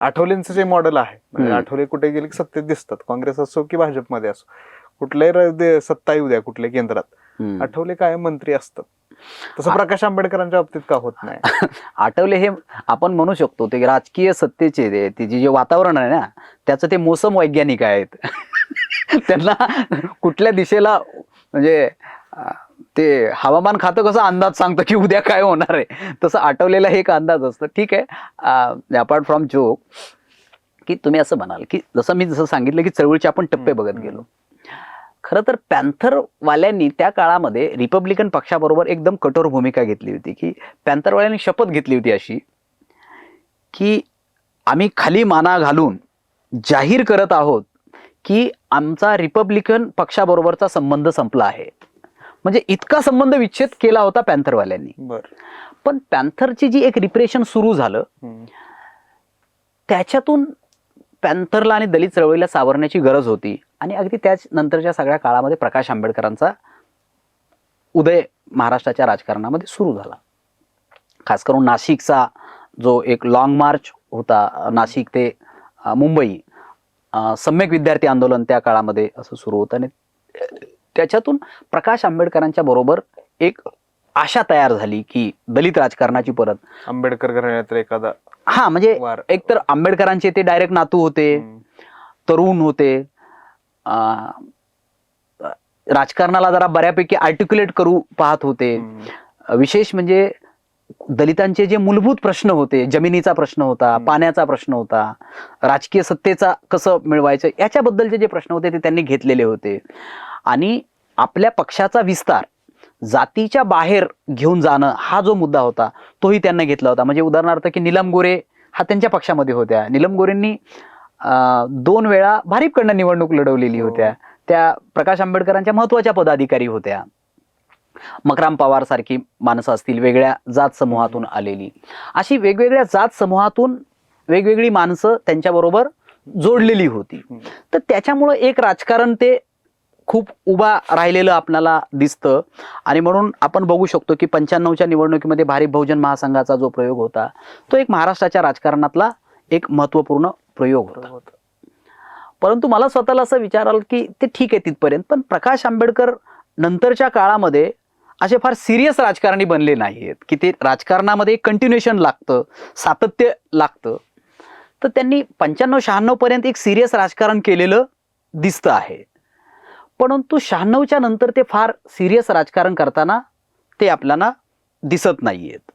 आठवलेंचं जे मॉडेल आहे म्हणजे. आठवले कुठे गेले की सत्तेत दिसतात. काँग्रेस असो की भाजपमध्ये असो. कुठल्याही सत्ता येऊ द्या कुठल्या केंद्रात. आठवले काय मंत्री असतात. तसं प्रकाश आंबेडकरांच्या बाबतीत का होत नाही? आठवले हे आपण म्हणू शकतो ते राजकीय सत्तेचे ते ते जे वातावरण आहे ना त्याचं ते मोसम वैज्ञानिक आहेत. त्यांना कुठल्या दिशेला म्हणजे ते हवामान खातं कसं अंदाज सांगतं की उद्या काय होणार आहे? तसं आठवलेला एक अंदाज असतं. ठीक आहे. अपार्ट फ्रॉम जोक की तुम्ही असं म्हणाल की जसं मी जसं सांगितलं की चळवळीचे आपण टप्पे बघत. गेलो. खरं तर पॅन्थरवाल्यांनी त्या काळामध्ये रिपब्लिकन पक्षाबरोबर एकदम कठोर भूमिका घेतली होती की पॅन्थरवाल्यांनी शपथ घेतली होती अशी की आम्ही खाली माना घालून जाहीर करत आहोत की आमचा रिपब्लिकन पक्षाबरोबरचा संबंध संपला आहे. म्हणजे इतका संबंध विच्छेद केला होता पॅन्थरवाल्यांनी. पण पॅन्थरची जी एक रिप्रेशन सुरू झालं. त्याच्यातून पॅन्थरला आणि दलित चळवळीला सावरण्याची गरज होती. आणि अगदी त्याच नंतरच्या सगळ्या काळामध्ये प्रकाश आंबेडकरांचा उदय महाराष्ट्राच्या राजकारणामध्ये सुरू झाला. खास करून नाशिकचा जो एक लॉंग मार्च होता नाशिक ते मुंबई सम्यक विद्यार्थी आंदोलन त्या काळामध्ये असं सुरू होतं. आणि त्याच्यातून प्रकाश आंबेडकरांच्या बरोबर एक आशा तयार झाली की दलित राजकारणाची परत आंबेडकर घराण्यात एखादा हा म्हणजे एकतर आंबेडकरांचे ते डायरेक्ट नातू होते. तरुण होते राजकारणाला जरा बऱ्यापैकी आर्टिक्युलेट करू पाहत होते. विशेष म्हणजे दलितांचे जे मूलभूत प्रश्न होते जमिनीचा प्रश्न होता. पाण्याचा प्रश्न होता राजकीय सत्तेचा कसं मिळवायचं याच्याबद्दलचे जे प्रश्न होते ते त्यांनी घेतलेले होते. आणि आपल्या पक्षाचा विस्तार जातीच्या बाहेर घेऊन जाणं हा जो मुद्दा होता तोही त्यांना घेतला होता. म्हणजे उदाहरणार्थ की निलम गोरे हा त्यांच्या पक्षामध्ये होत्या. निलम गोरेंनी दोन वेळा भारीपकडनं निवडणूक लढवलेली हो. होत्या त्या प्रकाश आंबेडकरांच्या महत्त्वाच्या पदाधिकारी होत्या. मकराम पवार सारखी माणसं असतील वेगळ्या जात समूहातून आलेली. अशी वेगवेगळ्या जात समूहातून वेगवेगळी माणसं त्यांच्याबरोबर जोडलेली होती. तर त्याच्यामुळं एक राजकारण ते खूप उभा राहिलेलं आपल्याला दिसतं. आणि म्हणून आपण बघू शकतो की पंच्याण्णवच्या निवडणुकीमध्ये भारिप बहुजन महासंघाचा जो प्रयोग होता तो एक महाराष्ट्राच्या राजकारणातला एक महत्त्वपूर्ण प्रयोग होतं. परंतु मला स्वतःला असं विचाराल की ते ठीक आहे तिथपर्यंत पण प्रकाश आंबेडकर नंतरच्या काळामध्ये असे फार सिरियस राजकारणी बनले नाही आहेत की ते राजकारणामध्ये कंटिन्युएशन लागतं सातत्य लागतं. तर त्यांनी पंच्याण्णव शहाण्णव पर्यंत एक सिरियस राजकारण केलेलं दिसतं आहे. परंतु शहाण्णवच्या नंतर ते फार सिरियस राजकारण करताना ते आपल्याला दिसत नाहीयेत.